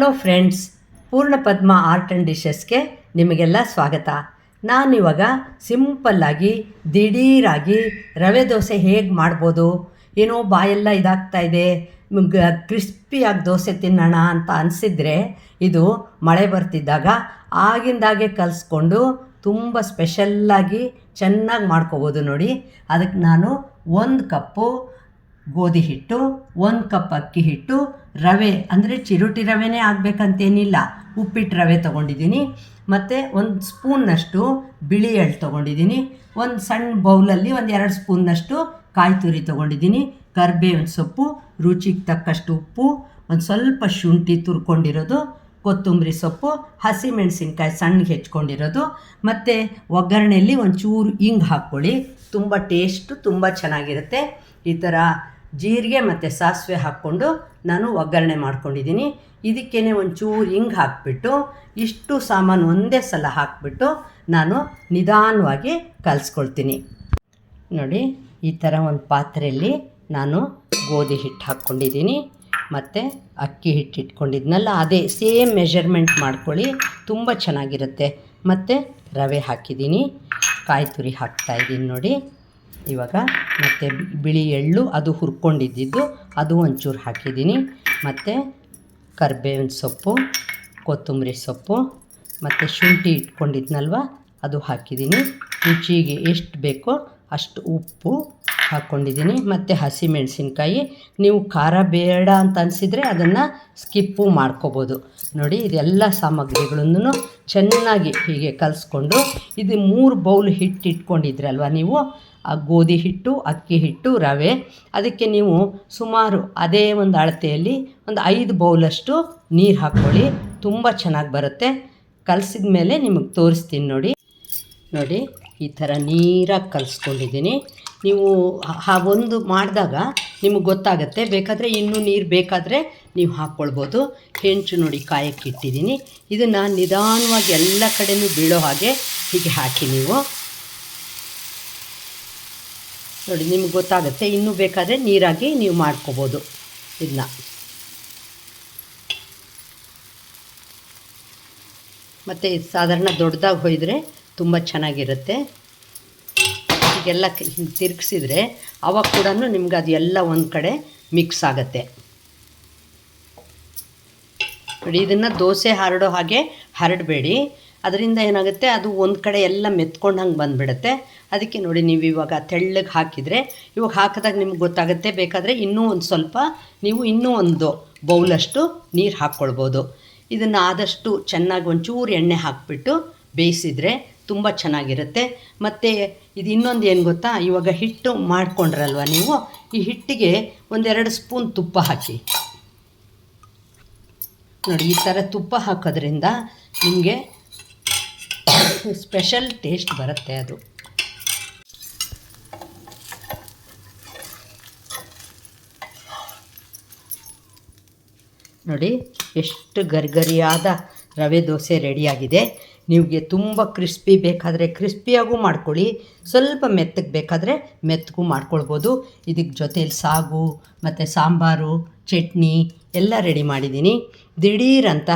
Hello friends ಪೂರ್ಣ ಪದ್ಮ art and ಡಿಶಸ್ಗೆ ನಿಮಗೆಲ್ಲ ಸ್ವಾಗತ. ನಾನಿವಾಗ ಸಿಂಪಲ್ಲಾಗಿ ದಿಢೀರಾಗಿ ರವೆ ದೋಸೆ ಹೇಗೆ ಮಾಡ್ಬೋದು, ಏನೋ ಬಾಯೆಲ್ಲ ಇದಾಗ್ತಾ ಇದೆ ಕ್ರಿಸ್ಪಿಯಾಗಿ ದೋಸೆ ತಿನ್ನೋಣ ಅಂತ ಅನಿಸಿದರೆ ಇದು ಮಳೆ ಬರ್ತಿದ್ದಾಗ ಆಗಿಂದಾಗೆ ಕಲಿಸ್ಕೊಂಡು ತುಂಬ ಸ್ಪೆಷಲ್ಲಾಗಿ ಚೆನ್ನಾಗಿ ಮಾಡ್ಕೋಬೋದು ನೋಡಿ. ಅದಕ್ಕೆ ನಾನು ಒಂದು ಕಪ್ಪು ಗೋಧಿ ಹಿಟ್ಟು, ಒಂದು ಕಪ್ ಅಕ್ಕಿ ಹಿಟ್ಟು ರವೆ, ಅಂದರೆ ಚಿರುಟಿ ರವೆನೇ ಆಗಬೇಕಂತೇನಿಲ್ಲ. ಉಪ್ಪಿಟ್ಟು ರವೆ ತೊಗೊಂಡಿದ್ದೀನಿ. ಮತ್ತು ಒಂದು ಸ್ಪೂನ್ನಷ್ಟು ಬಿಳಿ ಎಳ್ಳು ತೊಗೊಂಡಿದ್ದೀನಿ. ಒಂದು ಸಣ್ಣ ಬೌಲಲ್ಲಿ ಒಂದು ಎರಡು ಸ್ಪೂನ್ನಷ್ಟು ಕಾಯಿ ತುರಿ ತೊಗೊಂಡಿದ್ದೀನಿ. ಕರ್ಬೇವಿನ ಸೊಪ್ಪು, ರುಚಿಗೆ ತಕ್ಕಷ್ಟು ಉಪ್ಪು, ಒಂದು ಸ್ವಲ್ಪ ಶುಂಠಿ ತುರ್ಕೊಂಡಿರೋದು, ಕೊತ್ತಂಬರಿ ಸೊಪ್ಪು, ಹಸಿಮೆಣಸಿನ್ಕಾಯಿ ಸಣ್ಣಗೆ ಹೆಚ್ಕೊಂಡಿರೋದು, ಮತ್ತು ಒಗ್ಗರಣೆಯಲ್ಲಿ ಒಂಚೂರು ಹಿಂಗೆ ಹಾಕ್ಕೊಳ್ಳಿ. ತುಂಬ ಟೇಸ್ಟು ತುಂಬ ಚೆನ್ನಾಗಿರುತ್ತೆ. ಈ ಥರ ಜೀರಿಗೆ ಮತ್ತು ಸಾಸಿವೆ ಹಾಕ್ಕೊಂಡು ನಾನು ಒಗ್ಗರಣೆ ಮಾಡ್ಕೊಂಡಿದ್ದೀನಿ. ಇದಕ್ಕೇ ಒಂಚೂರು ಹಿಂಗೆ ಹಾಕ್ಬಿಟ್ಟು, ಇಷ್ಟು ಸಾಮಾನು ಒಂದೇ ಸಲ ಹಾಕ್ಬಿಟ್ಟು ನಾನು ನಿಧಾನವಾಗಿ ಕಲಿಸ್ಕೊಳ್ತೀನಿ. ನೋಡಿ, ಈ ಥರ ಒಂದು ಪಾತ್ರೆಯಲ್ಲಿ ನಾನು ಗೋಧಿ ಹಿಟ್ಟು ಹಾಕ್ಕೊಂಡಿದ್ದೀನಿ. ಮತ್ತು ಅಕ್ಕಿ ಹಿಟ್ಟು ಇಟ್ಕೊಂಡಿದ್ನಲ್ಲ, ಅದೇ ಸೇಮ್ ಮೆಷರ್ಮೆಂಟ್ ಮಾಡ್ಕೊಳ್ಳಿ, ತುಂಬ ಚೆನ್ನಾಗಿರುತ್ತೆ. ಮತ್ತು ರವೆ ಹಾಕಿದ್ದೀನಿ, ಕಾಯಿ ತುರಿ ಹಾಕ್ತಾಯಿದ್ದೀನಿ ನೋಡಿ. ಇವಾಗ ಮತ್ತು ಬಿಳಿ ಎಳ್ಳು, ಅದು ಹುರ್ಕೊಂಡಿದ್ದಿದ್ದು ಅದು ಒಂಚೂರು ಹಾಕಿದ್ದೀನಿ. ಮತ್ತು ಕರ್ಬೇವಿನ ಸೊಪ್ಪು, ಕೊತ್ತಂಬರಿ ಸೊಪ್ಪು, ಮತ್ತು ಶುಂಠಿ ಇಟ್ಕೊಂಡಿದ್ನಲ್ವ, ಅದು ಹಾಕಿದ್ದೀನಿ. ರುಚಿಗೆ ಎಷ್ಟು ಬೇಕೋ ಅಷ್ಟು ಉಪ್ಪು ಹಾಕ್ಕೊಂಡಿದ್ದೀನಿ ಮತ್ತು ಹಸಿಮೆಣಸಿನ್ಕಾಯಿ. ನೀವು ಖಾರ ಬೇಡ ಅಂತ ಅನಿಸಿದರೆ ಅದನ್ನು ಸ್ಕಿಪ್ಪು ಮಾಡ್ಕೋಬೋದು. ನೋಡಿ, ಇದೆಲ್ಲ ಸಾಮಗ್ರಿಗಳನ್ನು ಚೆನ್ನಾಗಿ ಹೀಗೆ ಕಲಿಸ್ಕೊಂಡು ಇದು ಮೂರು ಬೌಲ್ ಹಿಟ್ಟು ಇಟ್ಕೊಂಡಿದ್ರಲ್ವ ನೀವು? ಆ ಗೋಧಿ ಹಿಟ್ಟು, ಅಕ್ಕಿ ಹಿಟ್ಟು, ರವೆ. ಅದಕ್ಕೆ ನೀವು ಸುಮಾರು ಅದೇ ಒಂದು ಅಳತೆಯಲ್ಲಿ ಒಂದು ಐದು ಬೌಲಷ್ಟು ನೀರು ಹಾಕ್ಕೊಳ್ಳಿ. ತುಂಬ ಚೆನ್ನಾಗಿ ಬರುತ್ತೆ. ಕಲಸಿದ ಮೇಲೆ ನಿಮಗೆ ತೋರಿಸ್ತೀನಿ ನೋಡಿ. ನೋಡಿ ಈ ಥರ ನೀರಾಗಿ ಕಲಿಸ್ಕೊಂಡಿದ್ದೀನಿ. ನೀವು ಆ ಒಂದು ಮಾಡಿದಾಗ ನಿಮಗೆ ಗೊತ್ತಾಗುತ್ತೆ. ಬೇಕಾದರೆ ಇನ್ನೂ ನೀರು ಬೇಕಾದರೆ ನೀವು ಹಾಕ್ಕೊಳ್ಬೋದು ಹೆಂಚು ನೋಡಿ ಕಾಯಕ್ಕೆ ಇಟ್ಟಿದ್ದೀನಿ. ಇದನ್ನು ನಿಧಾನವಾಗಿ ಎಲ್ಲ ಕಡೆಯೂ ಬೀಳೋ ಹಾಗೆ ಹೀಗೆ ಹಾಕಿ ನೀವು. ನೋಡಿ, ನಿಮ್ಗೆ ಗೊತ್ತಾಗುತ್ತೆ. ಇನ್ನೂ ಬೇಕಾದರೆ ನೀರಾಗಿ ನೀವು ಮಾಡ್ಕೋಬೋದು ಇದನ್ನ ಮತ್ತು ಸಾಧಾರಣ ದೊಡ್ಡದಾಗಿ ಹೊಯ್ದರೆ ತುಂಬ ಚೆನ್ನಾಗಿರುತ್ತೆ. ಹೀಗೆಲ್ಲ ತಿರುಗಿಸಿದ್ರೆ ಅವಾಗ ಕೂಡ ನಿಮ್ಗೆ ಅದು ಎಲ್ಲ ಒಂದು ಕಡೆ ಮಿಕ್ಸ್ ಆಗುತ್ತೆ. ನೋಡಿ, ಇದನ್ನು ದೋಸೆ ಹರಡೋ ಹಾಗೆ ಹರಡಬೇಡಿ. ಅದರಿಂದ ಏನಾಗುತ್ತೆ, ಅದು ಒಂದು ಕಡೆ ಎಲ್ಲ ಮೆತ್ಕೊಂಡಂಗೆ ಬಂದುಬಿಡುತ್ತೆ. ಅದಕ್ಕೆ ನೋಡಿ, ನೀವು ಇವಾಗ ತೆಳ್ಳಗೆ ಹಾಕಿದರೆ, ಇವಾಗ ಹಾಕಿದಾಗ ನಿಮ್ಗೆ ಗೊತ್ತಾಗುತ್ತೆ, ಬೇಕಾದರೆ ಇನ್ನೂ ಒಂದು ಸ್ವಲ್ಪ, ನೀವು ಇನ್ನೂ ಒಂದು ಬೌಲಷ್ಟು ನೀರು ಹಾಕ್ಕೊಳ್ಬೋದು. ಇದನ್ನು ಆದಷ್ಟು ಚೆನ್ನಾಗಿ ಒಂಚೂರು ಎಣ್ಣೆ ಹಾಕಿಬಿಟ್ಟು ಬೇಯಿಸಿದರೆ ತುಂಬ ಚೆನ್ನಾಗಿರುತ್ತೆ. ಮತ್ತು ಇದು ಇನ್ನೊಂದು ಏನು ಗೊತ್ತಾ? ಇವಾಗ ಹಿಟ್ಟು ಮಾಡ್ಕೊಂಡ್ರಲ್ವ ನೀವು? ಈ ಹಿಟ್ಟಿಗೆ ಒಂದೆರಡು ಸ್ಪೂನ್ ತುಪ್ಪ ಹಾಕಿ. ನೋಡಿ, ಈ ಥರ ತುಪ್ಪ ಹಾಕೋದ್ರಿಂದ ನಿಮಗೆ ಸ್ಪೆಷಲ್ ಟೇಸ್ಟ್ ಬರುತ್ತೆ ಅದು. ನೋಡಿ, ಎಷ್ಟು ಗರಿಗರಿಯಾದ ರವೆ ದೋಸೆ ರೆಡಿಯಾಗಿದೆ. ನಿಮಗೆ ತುಂಬ ಕ್ರಿಸ್ಪಿ ಬೇಕಾದರೆ ಕ್ರಿಸ್ಪಿಯಾಗೂ ಮಾಡ್ಕೊಳ್ಳಿ, ಸ್ವಲ್ಪ ಮೆತ್ತಗೆ ಬೇಕಾದರೆ ಮೆತ್ತಗೂ ಮಾಡ್ಕೊಳ್ಬೋದು. ಇದಕ್ಕೆ ಜೊತೆಯಲ್ಲಿ ಸಾಗು, ಮತ್ತು ಸಾಂಬಾರು, ಚಟ್ನಿ ಎಲ್ಲ ರೆಡಿ ಮಾಡಿದ್ದೀನಿ ದಿಢೀರಂತ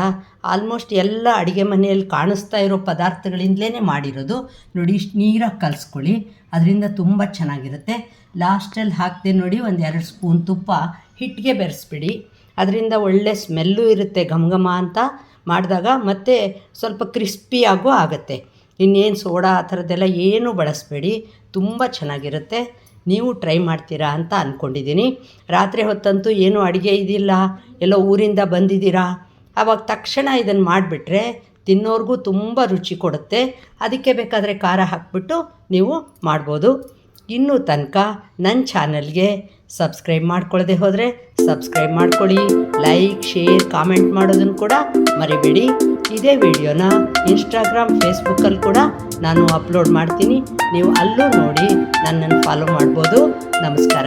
ಆಲ್ಮೋಸ್ಟ್ ಎಲ್ಲ ಅಡುಗೆ ಮನೆಯಲ್ಲಿ ಕಾಣಿಸ್ತಾ ಇರೋ ಪದಾರ್ಥಗಳಿಂದಲೇ ಮಾಡಿರೋದು. ನೋಡಿ, ಇಷ್ಟು ನೀರಾಗಿ ಕಲಿಸ್ಕೊಳ್ಳಿ. ಅದರಿಂದ ತುಂಬ ಚೆನ್ನಾಗಿರುತ್ತೆ. ಲಾಸ್ಟಲ್ಲಿ ಹಾಕಿದೆ ನೋಡಿ ಒಂದು ಎರಡು ಸ್ಪೂನ್ ತುಪ್ಪ ಹಿಟ್ಟಿಗೆ ಬೆರೆಸ್ಬಿಡಿ. ಅದರಿಂದ ಒಳ್ಳೆ ಸ್ಮೆಲ್ಲು ಇರುತ್ತೆ ಘಮ ಘಮ ಅಂತ. ಮಾಡಿದಾಗ ಮತ್ತೆ ಸ್ವಲ್ಪ ಕ್ರಿಸ್ಪಿಯಾಗೂ ಆಗುತ್ತೆ. ಇನ್ನೇನು ಸೋಡಾ ಆ ಥರದ್ದೆಲ್ಲ ಏನೂ ಬಳಸಬೇಡಿ, ತುಂಬ ಚೆನ್ನಾಗಿರುತ್ತೆ. ನೀವು ಟ್ರೈ ಮಾಡ್ತೀರಾ ಅಂತ ಅಂದ್ಕೊಂಡಿದ್ದೀನಿ ರಾತ್ರಿ ಹೊತ್ತಂತೂ ಏನು ಅಡುಗೆ ಇದಿಲ್ಲ, ಎಲ್ಲೋ ಊರಿಂದ ಬಂದಿದ್ದೀರಾ? ಆವಾಗ ತಕ್ಷಣ ಇದನ್ನು ಮಾಡಿಬಿಟ್ರೆ ತಿನ್ನೋರಿಗೂ ತುಂಬ ರುಚಿ ಕೊಡುತ್ತೆ. ಅದಕ್ಕೆ ಬೇಕಾದರೆ ಖಾರ ಹಾಕ್ಬಿಟ್ಟು ನೀವು ಮಾಡ್ಬೋದು. ಇನ್ನೂ ತನಕ ನನ್ನ ಚಾನಲ್ಗೆ ಸಬ್ಸ್ಕ್ರೈಬ್ ಮಾಡ್ಕೊಳ್ಳದೆ ಹೋದರೆ ಸಬ್ಸ್ಕ್ರೈಬ್ ಮಾಡ್ಕೊಳ್ಳಿ, ಲೈಕ್, ಶೇರ್, ಕಾಮೆಂಟ್ ಮಾಡೋದನ್ನು ಕೂಡ ಮರಿಬೇಡಿ. ಇದೇ ವಿಡಿಯೋನ ಇನ್ಸ್ಟಾಗ್ರಾಮ್ ಫೇಸ್ಬುಕ್ಕಲ್ಲಿ ಕೂಡ ನಾನು ಅಪ್ಲೋಡ್ ಮಾಡ್ತೀನಿ. ನೀವು ಅಲ್ಲೂ ನೋಡಿ ನನ್ನನ್ನು ಫಾಲೋ ಮಾಡ್ಬೋದು. ನಮಸ್ಕಾರ.